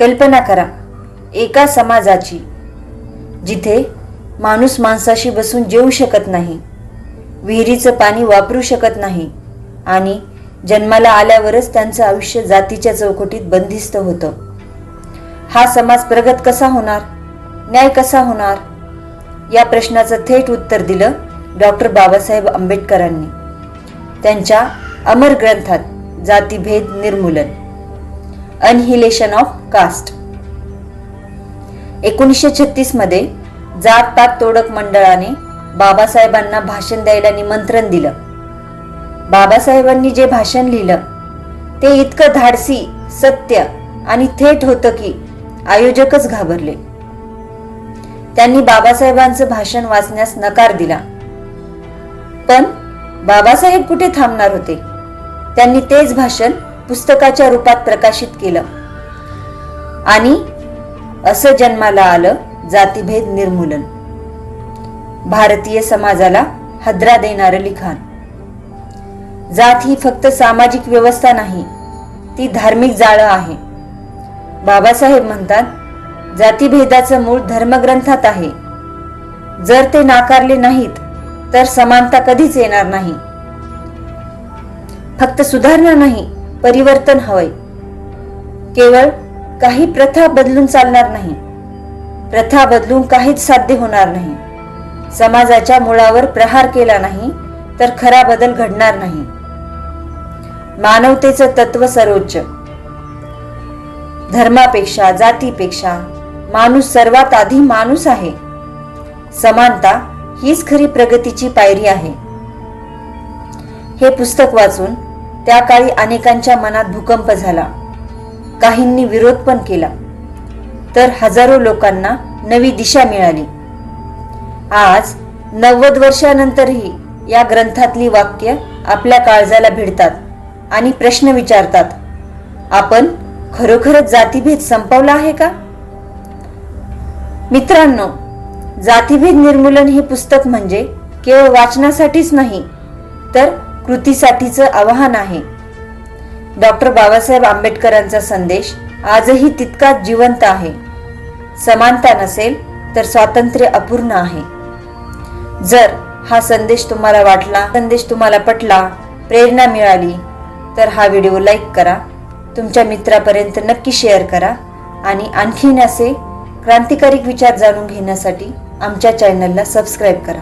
कल्पना करा एका समाजाची जिथे माणूस माणसाशी बसून जेवू शकत नाही विहिरीचं पाणी वापरू शकत नाही आणि जन्माला आल्यावरच त्यांचं आयुष्य जातीच्या चौकटीत बंदिस्त होतं. हा समाज प्रगत कसा होणार? न्याय कसा होणार? या प्रश्नाचं थेट उत्तर दिलं डॉक्टर बाबासाहेब आंबेडकरांनी. त्यांच्या अमर ग्रंथात जातीभेद निर्मूलन. अनहिलेशन ऑफ कास्ट एकोणीसशे छत्तीसमध्ये जात पात तोडक मंडळाने बाबासाहेबांना भाषण द्यायला निमंत्रण दिलं. बाबासाहेबांनी जे भाषण लिहिलं ते इतकं धाडसी सत्य आणि थेट होतं की आयोजकच घाबरले. त्यांनी बाबासाहेबांचं भाषण वाचण्यास नकार दिला. पण बाबासाहेब कुठे थांबणार होते? त्यांनी तेच भाषण पुस्तकाच्या रूपात प्रकाशित केलं. आणि असं जन्माला आलं जातीभेद निर्मूलन. भारतीय समाजाला हद्रा देणारं लिखाण. जात ही फक्त सामाजिक व्यवस्था नाही ती धार्मिक जाळं आहे. बाबासाहेब म्हणतात जातीभेदाचं मूळ धर्मग्रंथात आहे. जर ते नाकारले नाहीत तर समानता कधीच येणार नाही. फक्त सुधारणा नाही परिवर्तन हवंय. केवळ काही प्रथा बदलून चालणार नाही. प्रथा बदलून काहीच साध्य होणार नाही. समाजाच्या मुळावर प्रहार केला नाही तर खरा बदल घडणार नाही. मानवतेचं तत्व सर्वोच्च. धर्मापेक्षा जातीपेक्षा माणूस सर्वात आधी माणूस आहे. समानता हीच खरी प्रगतीची पायरी आहे. हे पुस्तक वाचून त्या काळी अनेकांच्या मनात भूकंप झाला. काहींनी विरोध पण केला. तर हजारो लोकांना नवी दिशा मिळाली. आज नव्वद वर्षानंतरही या ग्रंथातली वाक्य आपल्या काळजाला भिडतात आणि प्रश्न विचारतात आपण खरोखरच जातीभेद संपवला आहे का? मित्रांनो जातीभेद निर्मूलन हे पुस्तक म्हणजे केवळ वाचनासाठीच नाही तर कृतीसाठीचं आवाहन आहे. डॉक्टर बाबासाहेब आंबेडकरांचा संदेश आजही तितकाच जिवंत आहे. समानता नसेल तर स्वातंत्र्य अपूर्ण आहे. जर हा संदेश तुम्हाला वाटला संदेश तुम्हाला पटला प्रेरणा मिळाली तर हा व्हिडिओ लाईक करा तुमच्या मित्रापर्यंत नक्की शेअर करा आणि आणखीन असे क्रांतिकारी विचार जाणून घेण्यासाठी आमच्या चॅनलला सबस्क्राईब करा.